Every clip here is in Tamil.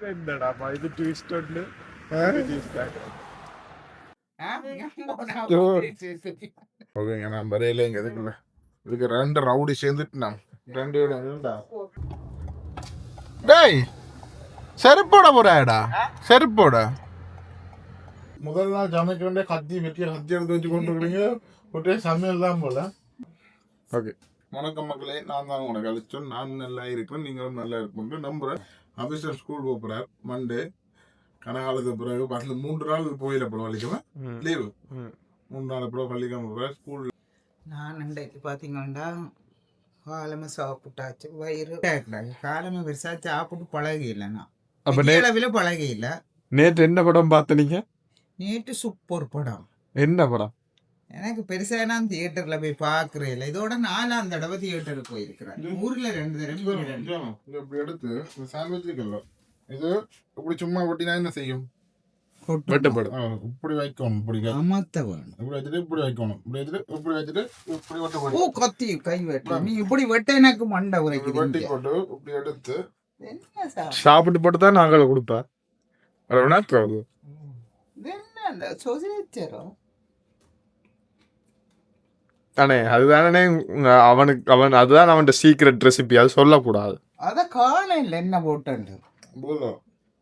എന്താടാ ഇത് ട്വിസ്റ്റ് ഉണ്ട് ஓகேங்க நான் வரையிலேங்க இதுக்குள்ள இதுக்கு ரெண்டு ரவுடி சேர்ந்துட்டு நான் ரெண்டு வீடு இருந்தா. டேய் செருப்போட போறாடா செருப்போட முதல் நாள் சமைக்கிறே கத்தி வெட்டி கத்தி எடுத்து வச்சு கொண்டு இருக்கிறீங்க ஒரே சமையல் தான் போல ஓகே வணக்கம் மக்களே நான் தான் உனக்கு அழைச்சோம் நான் நல்லா இருக்கேன் நீங்களும் நல்லா இருக்கணும் நம்புறேன் அபிஷன் ஸ்கூல் போகிறார் மண்டே கனகாலத்துக்கு பிறகு பஸ்ல மூன்று நாள் போயில போல வலிக்குவேன் லீவு மூணு நாள் அப்புறம் பள்ளிக்காம போகிறேன் ஸ்கூல் நான் இன்றைக்கு பார்த்தீங்கன்னா காலமே சாப்பிட்டாச்சு. வயிறு காலமே பெருசா சாப்பிட்டு பழகி இல்லைண்ணா அப்ப அளவில் பழகி இல்லை நேற்று என்ன படம் பார்த்தனீங்க நேற்று சூப்பர் படம். என்ன படம்? எனக்கு பெருசா நான் தியேட்டர்ல போய் பார்க்கறேன் இல்லை. இதோட நாலாம் தடவை தியேட்டருக்கு போயிருக்கிறேன் ஊர்ல ரெண்டு தடவை இப்படி எடுத்து இந்த சாண்ட்விச் இருக்குல்ல இது இப்படி சும்மா ஒட்டினா என்ன செய்யும். வெட்டப்படும். ஆ, இப்படி வைக்கணும் இப்படி அமர்த்த வேணும். இப்படி வச்சுட்டு இப்படி வைக்கணும். இப்படி வச்சுட்டு இப்படி வச்சுட்டு இப்படி ஒட்டு ஓ கத்தி கை வெட்ட. நீ இப்படி வெட்ட எனக்கு மண்டை இப்படி வெட்டி போட்டு இப்படி எடுத்து சாப்பிட்டு போட்டு தான் நாங்கள் கொடுப்பேன். இது என்ன அந்த சொசிச்சரோ அண்ணே அதுதானே அவனுக்கு அவன் அதுதான் அவன் சீக்ரெட் ரெசிபி அது சொல்லக்கூடாது. அத காண இல்லை என்ன போட்டு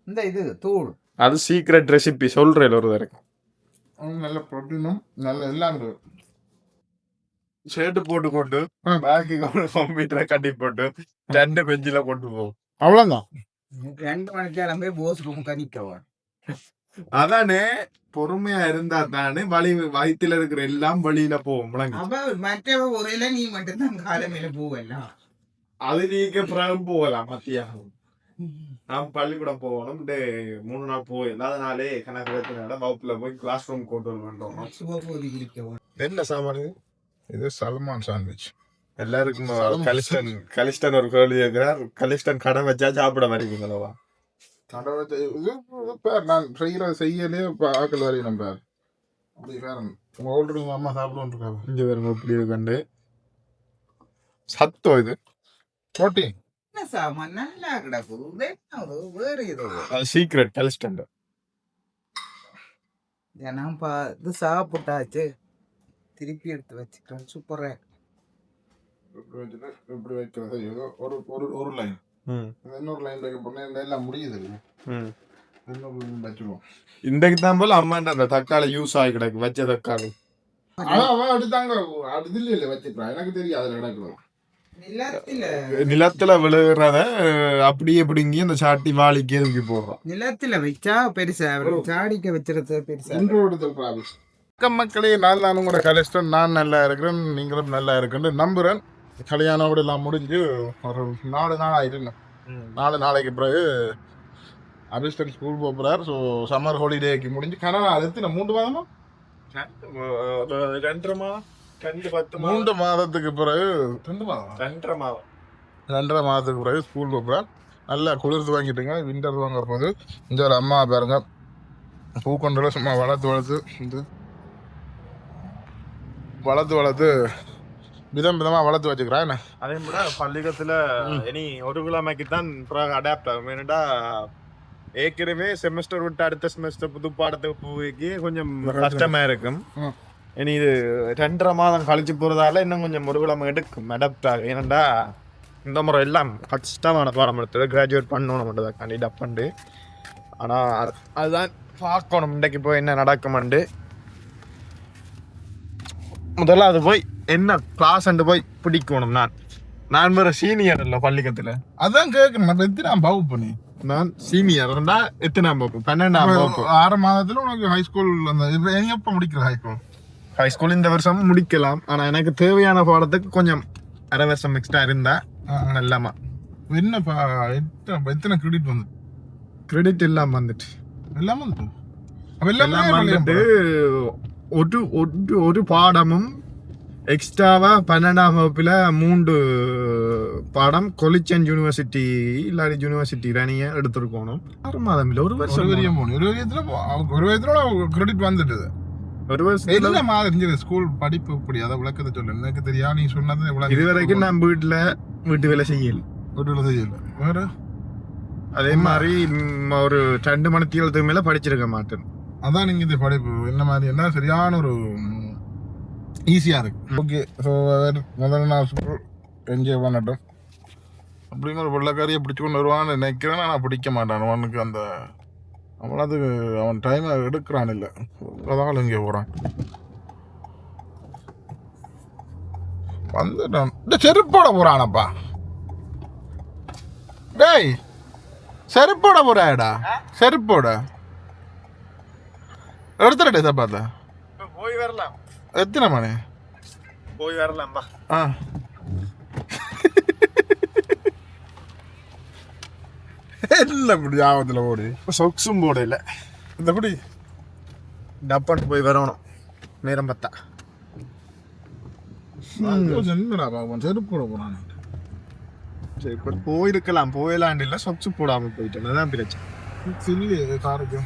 இந்த இது தூள். அது சீக்ரெட் ரெசிபி சொல்றேன் ஒரு அவனுக்கு நல்ல ப்ரோட்டீனும் நல்ல எல்லாம் ஷர்ட் போட்டு கொண்டு ஆ. பேக்கு கம்ப்யூட்டரை கட்டி போட்டு ரெண்டு பெஞ்சில கொண்டு போகும் அவ்வளோதான் ரெண்டு மணிக்கு கிளம்பி போஸ் ரூம் கணிக்கவா அதானே? பொறுமையா இருந்தா தானே வழி வயித்துல இருக்கிற எல்லாம் வழியில போகும் அப்ப மற்றவ ஒரேல நீ மட்டும்தான் காலமையில போவெல்லாம் அது நீங்க பிறகு போகலாம் மத்தியானம் நான் பள்ளிக்கூடம் போகணும். டே மூணு நாள் போய் அதனாலே கணக்கு வைக்கிறனால வகுப்புல போய் கிளாஸ் ரூம் கொண்டு வர வேண்டும். சிவபூதி குடிக்கவா என்ன சாப்பாடு இது சல்மான் சாண்ட்விச் எல்லாருக்கும் கலிஸ்டன் கலிஸ்டன் ஒரு கேள்வி கேட்கிறார். கலிஸ்டன் கடை வச்சா சாப்பிட வரீங்களா கடவுளை நான் செய்கிற செய்யலே ஆக்கள் வரையும் பேர். அப்படி பேர் உங்கள் ஆல்ரெடி உங்கள் அம்மா சாப்பிடுவோம் இங்க இப்படி இருக்கண்டு சத்தம் இது? ப்ரோட்டீன் சீக்ரெட் கலிஸ்டன் ஏன்னா பா இது சாப்பிட்டாச்சு. திருப்பி எடுத்து வச்சுக்கிறேன். சூப்பரா இப்படி வைக்கிறது ஏதோ ஒரு ஒரு ஒரு லைன் இன்னொரு லைன் வைக்க இந்த எல்லாம் முடியுது வச்சுருவோம். இன்றைக்கு தான் போல அம்மாண்ட அந்த தக்காளி யூஸ் ஆகி கிடக்கு வச்ச தக்காளி. அதான் அவன் அடுத்தாங்க அடுத்து இல்லை இல்லை வச்சுக்கிறான் எனக்கு தெரியும் அதில் கிடக்குது நிலத்தில. நிலத்துல விழுகிறத அப்படியே பிடுங்கி அந்த சாட்டி வாளிக்கு தூக்கி போடுறோம் நிலத்துல வச்சா பெருசா சாடிக்க வச்சிருது பெருசா. வணக்கம் மக்களே நான் நான் உங்களோட கலிஸ்டன் நான் நல்லா இருக்கிறேன் நீங்களும் நல்லா இருக்குன்னு நம்புகிறேன் கல்யாணம் கூட எல்லாம் முடிஞ்சு ஒரு நாலு நாள் ஆயிடுங்க நாலு நாளைக்கு பிறகு அபிஸ்டன் ஸ்கூல் போகிறார் ஸோ சம்மர் ஹாலிடேக்கு முடிஞ்சு கனடா அது எத்தனை மூன்று மாதமா? ரெண்டரை மாதம் ரெண்டு பத்து மூன்று மாதத்துக்கு பிறகு ரெண்டு மாதம் ரெண்டரை மாதம் ரெண்டரை மாதத்துக்கு பிறகு ஸ்கூல் போகிறார் நல்லா குளிர்ந்து வாங்கிட்டுங்க. விண்டர் வாங்க போது இந்த ஒரு அம்மா பாருங்க. பூக்கொண்டில் சும்மா வளர்த்து வளர்த்து இது வளர்த்து வளர்த்து விதம் விதமாக வளர்த்து வச்சுக்கிறேன் என்ன? அதே கூட பள்ளிக்கூடத்துல இனி ஒரு கிழமைக்கு தான் அடாப்ட் ஆகும். ஏன்னாடா ஏற்கனவே செமஸ்டர் விட்டு அடுத்த செமஸ்டர் புது பாடத்துக்கு போய்க்கு கொஞ்சம் கஷ்டமா இருக்கும். இனி இது ரெண்டரை மாதம் கழிச்சு போறதால இன்னும் கொஞ்சம் ஒரு கிழமை எடுக்கும் அடாப்ட் ஆகும். ஏன்னாடா இந்த முறை எல்லாம் கஷ்டமான பாடம் எடுத்தது. கிராஜுவேட் பண்ணணும் மட்டும் கண்டிப்பாக பண்ணு ஆனால் அதுதான் பார்க்கணும். இன்றைக்கு போய் என்ன நடக்குமெண்டு முதல்ல அது போய் என்ன கிளாஸ் போய் பிடிக்கணும் நான். நான் வேற சீனியர் இல்லை பள்ளிக்கத்துல. அதான் கேட்கணும் நம்ம எத்தனை பவு பண்ணி நான் சீனியர் எத்தனாம் வகுப்பு? பன்னெண்டாம் வகுப்பு. ஆறு மாதத்துல உனக்கு ஹை ஸ்கூல் அந்த இப்போ நீ எப்போ முடிக்கிற ஹை ஸ்கூல் ஹை ஸ்கூல் இந்த வருஷம் முடிக்கலாம். ஆனா எனக்கு தேவையான பாடத்துக்கு கொஞ்சம் அரை வருஷம் எக்ஸ்ட்ரா இருந்தா நல்லாமா? என்னப்பா எத்தனை எத்தனை கிரெடிட் வந்து? கிரெடிட் இல்லாம வந்துட்டு. வந்து அப்போ எல்லாமே வந்துட்டு ஒரு ஒரு ஒரு பாடமும் எக்ஸ்ட்ராவா பன்னெண்டாம் வகுப்புல மூன்று பாடம் கொலிச்சன் யூனிவர்சிட்டி இல்லாடி யூனிவர்சிட்டி ரனிய எடுத்திருக்கணும். ஆறு மாதம் இல்ல ஒரு ஒரு வருஷம் வரியம் போகணும் ஒரு வரியத்துல ஒரு வயதுல கிரெடிட் வந்துட்டுது. ஒரு வருஷம் மாதிரி இருந்துச்சு ஸ்கூல் படிப்பு இப்படி அதை விளக்கத்தை சொல்லு. எனக்கு தெரியா நீ சொன்னது இது வரைக்கும் நான் வீட்டுல வீட்டு வேலை செய்யல. வீட்டுல செய்யல. வேற? அதே மாதிரி ஒரு ரெண்டு மணி தீவத்துக்கு மேல படிச்சிருக்க மாட்டேன். அதான் நீங்க இந்த படிப்பு. என்ன மாதிரி என்ன சரியான ஒரு ஈஸியா இருக்கு. ஓகே ஸோ முதல்ல நான் என்ஜாய் பண்ணட்டும் அப்படிங்கிற ஒரு வெள்ளக்காரியை பிடிச்சு கொண்டு வருவான்னு நினைக்கிறேன். நான் பிடிக்க மாட்டான். அவனுக்கு அந்த அவன் அது அவன் டைம் எடுக்கிறான் இல்லை. அதால் இங்கே போகிறான் வந்துட்டான். இந்த செருப்போட போறானப்பா. டேய் செருப்போட போறாடா செருப்போட. எடுத்துடா இதை பார்த்தா போய் வரலாம் எத்தனை மணி போய் வரலாம்பா ஆ இல்லை இப்படி ஆபத்தில் ஓடி சொக்ஸும் போட இல்லை இந்த இப்படி போய் வரணும் நேரம் பாப்போம் செருப்பு போட போறான் சரி இப்போ போயிருக்கலாம் போயிடலாண்டு இல்லை சொக்ஸு போடாம போயிட்டேன் அதான் பிரச்சனை சில்லி காருக்கு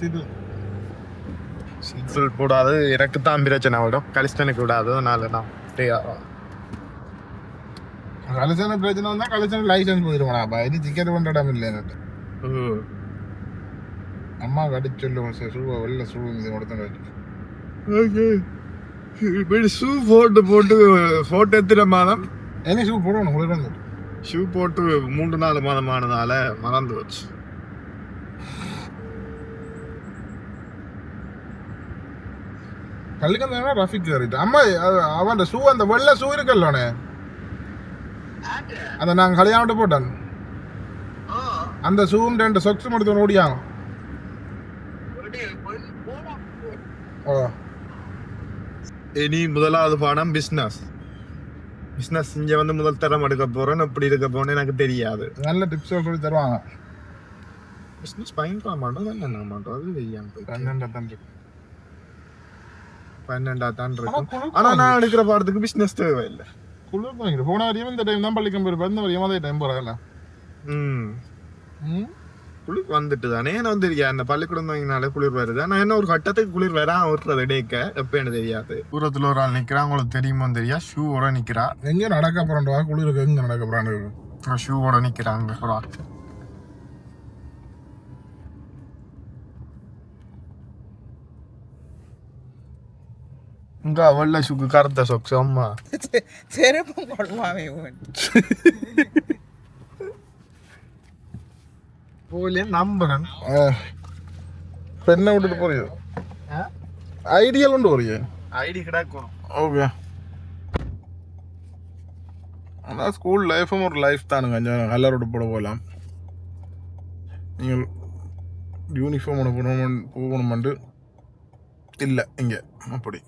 சில்லி சிக்ஸல் போடாது. எனக்கு தான் பிரச்சனை விடும் கலிஸ்டனுக்கு விடாது. அதனால நான் கலெக்ஷன் பிரச்சனை வந்தா கலெக்ஷன் லைசன்ஸ் போயிடுவானா இனி டிக்கெட் பண்ணுற இடம் இல்லை எனக்கு. அம்மா கடிச்சு சொல்லுவோம் சார். ஷூ வெளில ஷூ இது கொடுத்து ஷூ போட்டு போட்டு போட்டு எத்தனை மாதம்? என்ன ஷூ போடணும்? வந்து. ஷூ போட்டு மூன்று நாலு மாதம் ஆனதால மறந்து வச்சு கல்லுக்கு ரஃபிக் கறிட்டு அம்மா அவன் ஷூ அந்த வெள்ளை ஷூ இருக்கல்லோனே அந்த நாங்கள் கல்யாணம் போட்டேன். அந்த ஷூவும் ரெண்டு சொக்ஸும் எடுத்து ஓடியாங்க ஓ. இனி முதலாவது பாடம் பிஸ்னஸ் பிஸ்னஸ் இங்க வந்து முதல் தரம் எடுக்க போறேன். எப்படி இருக்க போறேன்னு எனக்கு தெரியாது. நல்ல டிப்ஸ் சொல்லி தருவாங்க. பிஸ்னஸ் பயன்பட மாட்டோம் என்ன மாட்டோம். அது தெரியாம போயிட்டு. பன்னெண்டு தான் இருக்கும். ஆனா நான் எடுக்கிற பாடத்துக்கு பிஸ்னஸ் தேவையில்லை. குளிர் பயங்கர போன வரையும் இந்த டைம் தான் பள்ளிக்கம் போய் இந்த வரையும் அதே டைம் போகிறாங்கல்ல ம். ம்? குளிர் வந்துட்டு தானே நான் வந்து அந்த பள்ளிக்கூடம் வாங்கினாலே குளிர் வருது ஆனா என்ன ஒரு கட்டத்துக்கு குளிர் வரா விட்டுறது இடைக்க எப்ப எனக்கு தெரியாது. தூரத்துல ஒரு ஆள் நிக்கிறா உங்களுக்கு தெரியுமோ தெரியா ஷூவோட நிக்கிறா. எங்கேயும் நடக்க போறான்டா. குளிருக்கு எங்க நடக்க போறான்னு ஷூவோட நிக்கிறாங்க. ஒரு ஆள். ఇంకా వల్ల సుగ్గు కర్త సొక్స్ అమ్మ చెరపం కొడమామి போலே நம்புறேன் பெண்ணை விட்டுட்டு போறியோ ஐடியால் உண்டு போறியே ஐடி கிடக்கும் ஓகே ஆனால் ஸ்கூல் லைஃபும் ஒரு லைஃப் தானுங்க கொஞ்சம் கல்லரோடு போட போகலாம் நீங்கள் யூனிஃபார்ம் போகணும் போகணுமெண்டு இல்லை இங்கே அப்படி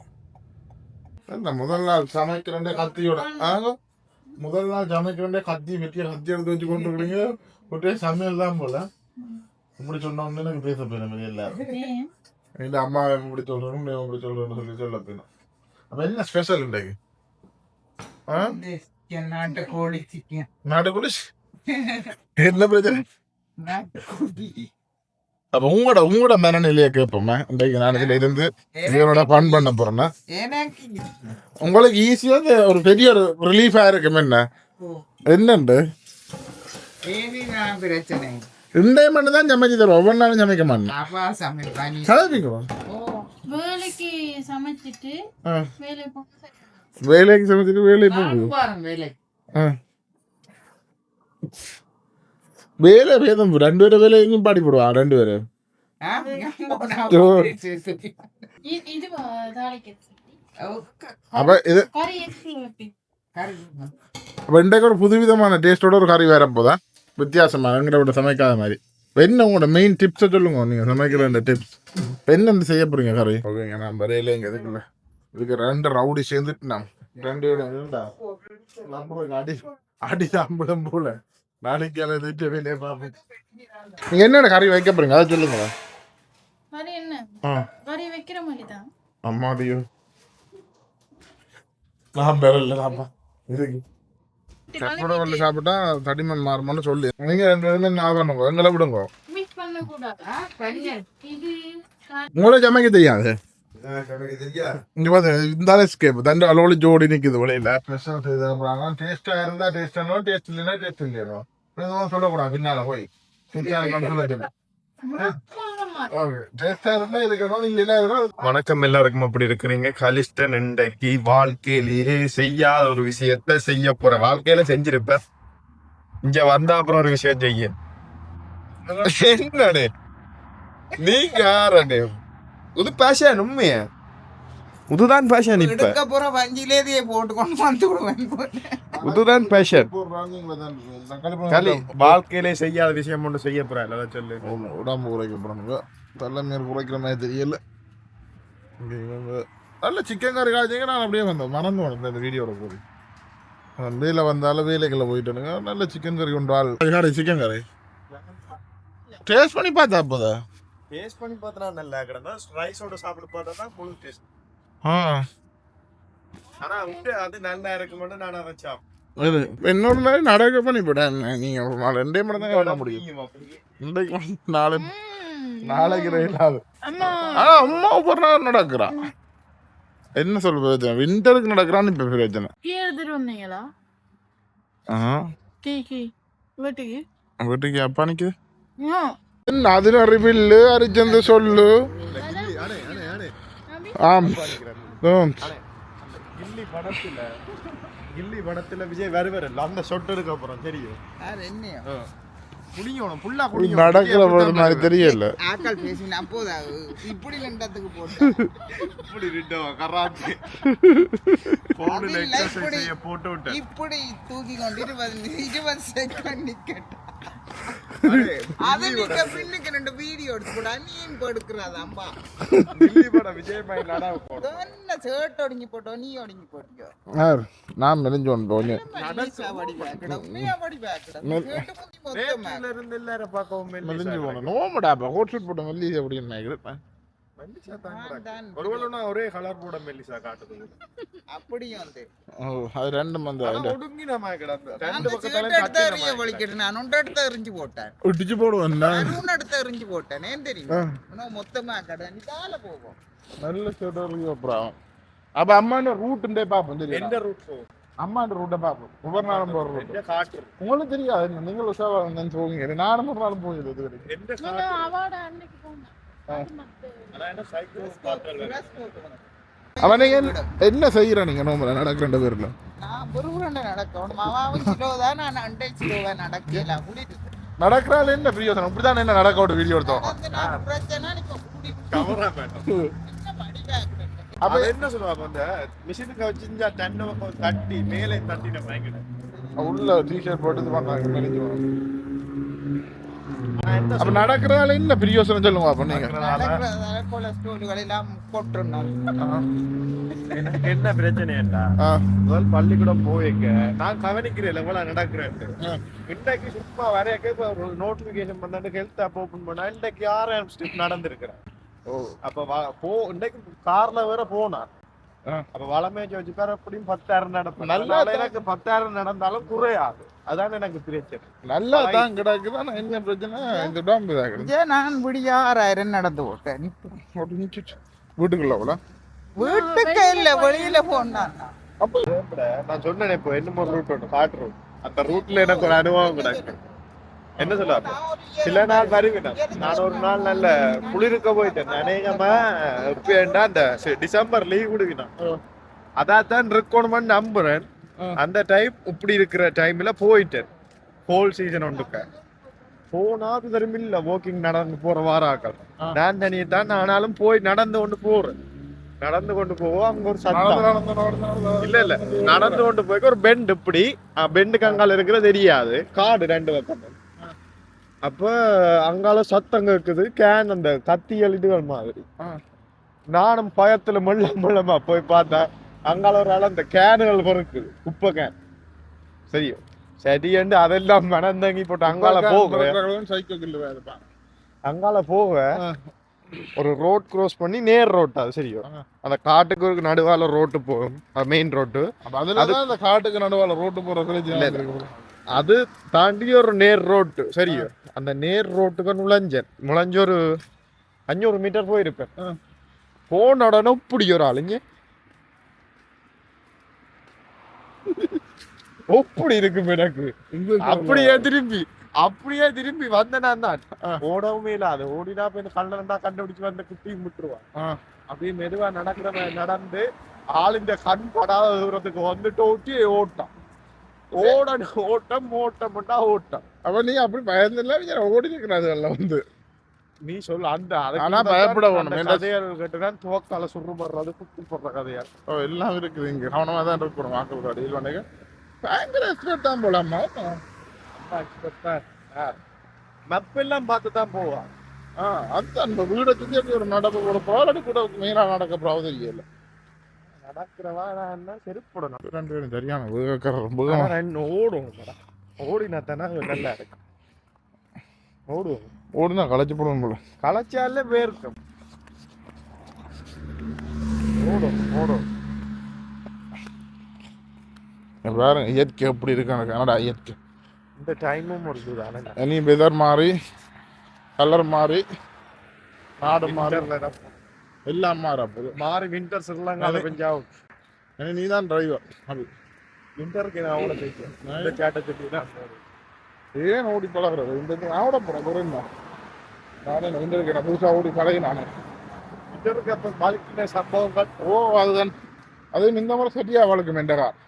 என்ன முதல் நாள் சமைக்கிறேன் கத்தியோட ஆங்க முதல் நாள் சமைக்கிறேன் கத்தி வெட்டிய கத்தி எடுத்து வச்சு கொண்டு இருக்கிறீங்க ஒரே சமையல் தான் போல இப்படி சொன்ன உடனே எனக்கு பேச போயிடும் எல்லாரும் இந்த அம்மா இப்படி சொல்றேன் நீ இப்படி சொல்றேன்னு சொல்லி சொல்ல போயிடும் அப்ப என்ன ஸ்பெஷல் இன்றைக்கு ஆ நாட்டு கோழி சிக்கன் நாட்டுக்குள்ள என்ன பிரச்சனை நாட்டுக்கோழி அப்ப உங்களோட உங்களோட மனநிலையை கேட்போம்மா இன்றைக்கு நான் இதுல இருந்து இதனோட ஃபன் பண்ண போறேன்னா உங்களுக்கு ஈஸியா ஒரு பெரிய ஒரு ரிலீஃபா இருக்கும் என்ன? என்னண்டு? இந்த மட்டும் தான் சமைச்சு தருவோம். ஒவ்வொரு நாளும் சமைக்க மாட்டேன். சமைப்பீங்களா? வேலைக்கு சமைச்சிட்டு வேலைக்கு சமைச்சிட்டு வேலைக்கு வேலை வேதம் ரெண்டு பேரும் வேலையும் பாடி போடுவான் ரெண்டு பேரும் அப்ப இது வெண்டைக்கு புதுவிதமான டேஸ்டோட ஒரு கறி வேற போதா வித்தியாசமா எங்கிட்ட சமைக்காத மாதிரி என்ன உங்களோட மெயின் டிப்ஸை சொல்லுங்க நீங்கள் சமைக்கிற இந்த டிப்ஸ் என்ன செய்ய போறீங்க கறி ஓகேங்க நான் வரையில எங்க இதுக்குள்ள இதுக்கு ரெண்டு ரவுடி சேர்ந்துட்டு நான் ரெண்டு அடி அடி சாம்பிடும் போல நாளைக்கு அதை திட்டு வேலையை பார்ப்போம் நீங்க என்னென்ன கறி வைக்க போறீங்க? அதை சொல்லுங்களேன். கறி என்ன? கறி வைக்கிற மாதிரி தான். அம்மாடியோ நான் பெறல நாப்பா இருக்கு சப்போட வரல சாப்பிட்டா தடிமன் மாறுமான்னு சொல்லி. நீங்க ரெண்டு பேருமே நான் பண்ணுங்க. எங்களை விடுங்க. உங்களை சமைக்க தெரியாது? இங்க பாத்து இந்த ஸ்கேப் தண்டு அளவுல ஜோடி நிக்குது விலையில ஸ்பெஷல் செய்தாங்க டேஸ்டா இருந்தா டேஸ்ட் டேஸ்ட் இல்லைன்னா டேஸ்ட் இல்லையா இதெல்லாம் சொல்லக்கூடாது. பின்னால போய். வணக்கம் எல்லாருக்கும் அப்படி இருக்கிறீங்க. கலிஸ்டன் இன்றைக்கு வாழ்க்கையிலேயே செய்யாத ஒரு விஷயத்த செய்ய போற வாழ்க்கையில செஞ்சிருப்ப. இங்க வந்த அப்புறம் ஒரு விஷயம் செய்ய. என்னடே? நீங்க யாரடே? இது பேஷன் உண்மையா? இதுதான் பேஷன் இப்ப எடுக்க போற வஞ்சிலேயே போட்டு கொண்டு வந்து விடுவேன். இதுதான் பேஷன் இப்போ ஒரு ராங்கிங்ல தான் இருக்கு. தக்காளி பழம் களி வாழ்க்கையிலே செய்யாத விஷயம் ஒன்று செய்ய போறேன். அதான் சொல்லு. உடம்பு குறைக்க போறானுங்க தலைமையர் குறைக்கிற மாதிரி தெரியல. நல்ல சிக்கன் கறி காய்ச்சிங்க நான் அப்படியே வந்தேன். மறந்து வந்தேன் இந்த வீடியோட போய். வேலை வந்தாலும் வேலைக்குள்ள போயிட்டானுங்க. நல்ல சிக்கன் கறி கொண்டு ஆள் கறி சிக்கன் கறி டேஸ்ட் பண்ணி பார்த்தா அப்போதா டேஸ்ட் பண்ணி பார்த்தா நல்லா கிடந்தா ரைஸோட சாப்பிட்டு பார்த்தா தான் முழு டேஸ்ட் இது என்னோட நாள் நடக்க பண்ணி போட்டேன் நீங்க ஒரு நாள் ரெண்டே மணி தான் முடியும். இன்றைக்கு நாளை நாளைக்கு ரயிலாது ஆனா அம்மா ஒரு நாள் நடக்கிறா. என்ன சொல்ல பிரச்சனை விண்டருக்கு நடக்கிறான்னு இப்ப பிரச்சனை எடுத்துட்டு வந்தீங்களா? ஆ. கீ கீ. வீட்டுக்கு. வீட்டுக்கு அப்பா நிக்கு கில்லி படத்துல கில்லி படத்துல விஜய் வருவார் அந்த ஷொட் எடுக்க அப்புறம் தெரியும். புளியணும் புல்லா இது நடக்கிற ஒரு மாதிரி தெரியல. ஆக்கள் பேசின அப்போதா இப்படி லண்டத்துக்கு போட்டு? இப்படி ரிட்டோ கராத்தே. போன்ல எக்ஸசைஸ் செய்ய போட்டு விட்டேன். இப்படி தூக்கி கொண்டு இருபது இருபது செகண்ட் அது நீங்க பின்னுக்கு ரெண்டு வீடியோ எடுத்து கூட நீ இப்ப எடுக்கிறாத அம்மா கில்லி படம் விஜய் நடா என்ன ஷர்ட் ஒடுங்கி போட்டோ நீ ஒடுங்கி போட்டியோ? நான் மெலிஞ்சு கொண்டு நடக்கா வடி பேக்கடா உண்மையா வடி பேக்கடா? ஷர்ட் முந்தி மொத்தமா. இருந்து எல்லாரும் பார்க்கவும் மெலிஞ்சு போனேன் நோமடா அப்ப. ஹோட் ஷூட் போட்ட மெல்லி அப்படின்னு நினைக்கிறேன் ஒரே கலர் போட மெல்லிசா காட்டுது அப்படியும் வந்து. ஓ அது ரெண்டும் வந்து ஒடுங்கி நம்ம கிடந்து ரெண்டு அந்த பக்கத்தால கட்டி எறிய வலிக்கிட்டு நான் ஒன்று எடுத்து எறிஞ்சு போட்டேன். இடிச்சு போடுவேன் அருண் எடுத்து எறிஞ்சு போட்டேன். ஏன் தெரியும்? இன்னும் மொத்தமா கடை நீ தால போகும். நல்ல ஷர்ட் அப்புறம் அப்ப அம்மாண்ட ரூட்டுண்டே பார்ப்போம் தெரியும் எந்த ரூட் போ? அம்மாண்ட ரூட்டை பார்ப்போம் ஒவ்வொரு நாளும் போற ரூட் எந்த காட்டு? உங்களுக்கு தெரியாது நீங்கள் உஷாவா நானும் ஒரு நாளும் போகுது இது வரைக்கும். அவன் என்ன- என்ன செய்யற நீங்க? நோம்பல நடக்க ரெண்டு பேர்ல. நடக்கிறாள் என்ன பிரியோசனம் இப்படிதான் என்ன நடக்க ஒரு வீடியோ எடுத்தோம் அப்ப என்ன சொல்லுவாங்க அந்த மிஷினுக்கு வச்சிருந்தா டன்னு தட்டி மேலே தட்டின பயங்கர. உள்ள டிஷர்ட் போட்டு பண்ணாங்க மெலிஞ்சு. அப்ப நடக்கிறாள் என்ன பிரியோசனம் சொல்லுங்க அப்ப நீங்க? என்ன பிரச்சனைடா ஆ, முதல் பள்ளிக்கூடம் போயிங்க நான் கவனிக்கிறேன் எவ்வளவு நடக்கிறேன். இன்னைக்கு சும்மா வரையக்க ஒரு நோட்டிபிகேஷன் பண்ணாண்டு ஹெல்த் ஆப் ஓபன் பண்ணா இன்னைக்கு ஆறாயிரம் ஸ்டெப் நடந்திருக்கிறேன் ஓ. அப்ப போ இன்னைக்கு கார்ல வேற போனா ஆ. அப்ப வளமேஜ் வச்சு பேர எப்படியும் பத்தாயிரம் நடப்பேன். நல்லா எனக்கு பத்தாயிரம் நடந்தாலும் குறையாது. அதான் எனக்கு பிரச்சனை. நல்லா தான் கிடக்குது ஆனா என்ன பிரச்சனை? இந்த உடம்பு இதாகுது. இதே நான் விடிய ஆறாயிரம் நடந்து போட்டேன். வீட்டுக்குள்ள போல. வீட்டுக்கு இல்ல வெளியில போனான் நான் சொன்னேன் இப்போ என்ன ரூட் ஒன்று காட்டு ரூட் அந்த ரூட்ல எனக்கு ஒரு அனுபவம் கிடக்கு. என்ன சொல்லுவாங்க சில நாள் வருவேன் நான் ஒரு நாள் நல்ல குளிர்க்க போயிட்டேன். அநேகமா எப்படின்னா அந்த டிசம்பர் லீவ் விடுவினான் அதான் இருக்கணும்னு நம்புறேன். அந்த டைம் இப்படி இருக்கிற டைம்ல போயிட்டேன். ஹோல் சீசன் ஒன்றுக்க போனாது திரும்பி இல்ல வாக்கிங் நடந்து போற வாராக்கள். நான் தனியே தான் ஆனாலும் போய் நடந்து கொண்டு போறேன். நடந்து கொண்டு போவோம் அங்க ஒரு சத்தம். இல்ல இல்ல. நடந்து கொண்டு போய் ஒரு பெண்ட் இப்படி. பெண்டுக்கு அங்கால இருக்கிற தெரியாது. காடு ரெண்டு பக்கம். அப்ப அங்கால சத்தம் கேக்குது கேன் அந்த கத்தியல் இதுகள் மாதிரி. நானும் பயத்துல மெல்ல மெல்லமா போய் பார்த்தேன் அங்கால ஒரு ஆள் அந்த கேனுகள் பொறுக்குது குப்பை கேன் சரியும் சரியண்டு அதெல்லாம் மனந்தங்கி போட்டு அங்கால போக அங்கால போக. ஒரு ரோட் கிராஸ் பண்ணி நேர் ரோட் அது சரியும் ஆ. அந்த காட்டுக்கு நடுவால ரோட்டு போகும் மெயின் ரோட்டு அதுல இந்த காட்டுக்கு நடுவால ரோட்டு போற. அது தாண்டி ஒரு நேர் ரோட்டு சரியோ அந்த நேர் ரோட்டுக்கு நுழைஞ்சேன். நுழைஞ்ச ஒரு அஞ்சூறு மீட்டர் போயிருப்பேன். போன உடனே இப்படி ஒரு ஆளுங்க. அப்படி இருக்கும் எனக்கு. அப்படியே திரும்பி அப்படியே திரும்பி வந்தேன் தான். ஓடவுமே இல்ல. அது ஓடினா போய் கண்ணா கண்டுபிடிச்சு வந்து குட்டியும் விட்டுருவான் ஆ. அப்படியே மெதுவா நடக்கிற நடந்து ஆளுங்க கண் படாத தூரத்துக்கு வந்துட்டு ஓட்டி ஓட்டான். ஓட ஓட்டம் ஓட்டம்ட்டா ஓட்டம். அப்ப நீ அப்படி பயந்துல ஓடி எல்லாம் வந்து. நீ சொல்லு அந்த ஆனா தான் பயப்பட வேணும். கதையால் கேட்டுதான் துவக்கால சுரு போடுறது குத்து போடுற கதையா ஓ எல்லாம் இருக்குது இங்க. கவனமா தான் இருக்கணும் வாக்கள் கடையில் வந்தீங்க பயங்கர எக்ஸ்பெக்ட் தான் போலாமா மப் எல்லாம் பார்த்து தான். போவான். ஆ அதுதான் வீடை அப்படி ஒரு நடப்பு கூட போராடி கூட மெயினா நடக்க போறாவது தெரியல நடக்கிறவா நான் என்ன செருப்படணும்? ரெண்டு பேரும் சரியான ரெண்டு ஓடும் ஓடினா தானே நல்லா இருக்கு. ஓடுவோம். ஓடுனா களைச்சு போடுவோம் போல. களைச்சாலே வேர்க்கும். ஓடும் ஓடும். பாருங்க இயற்கை எப்படி இருக்கு எனக்கு. கனடா இயற்கை? இந்த டைமும் இதுதானே. இனி வெதர் மாறி கலர் மாறி நாடு மாறி. பெஞ்சாவும் இனி நீ தான் டிரைவர் அது வின்டருக்கு நான் ஓட ஜெயிக்கும் இந்த கேட்டகரி தான். ஏன் ஓடி பழகுறது? இந்த நான் ஓட போறேன். குறைந்தா நானே இந்த இருக்கேன் புதுசா ஓடி பழகி நானே. வின்டருக்கு அப்ப பாதிக்கிற சம்பவங்கள். ஓ அதுதான். அது இந்த முறை சரியா வளர்க்கும் என்ற கார்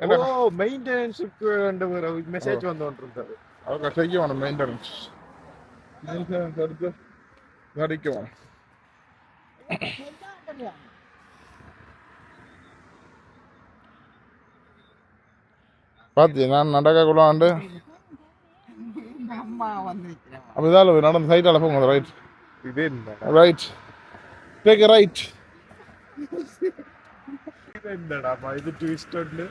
ஓ மெயின்டெனன்ஸுக்கு ரெண்டு மெசேஜ் வந்து கொண்டிருந்தது அவருக்கு செய்ய வேணும் மெயின்டெனன்ஸ் மெயின்டெனன்ஸ் எடுத்து அடிக்க பாத்தி நான் அம்மா வந்துருக்கிறேன் அப்படிதான் நடந்து சைட்டால போங்க ரைட் இது என்ன ரைட் டேக் ரைட் இது என்னடா இது ட்விஸ்ட் ஒன்று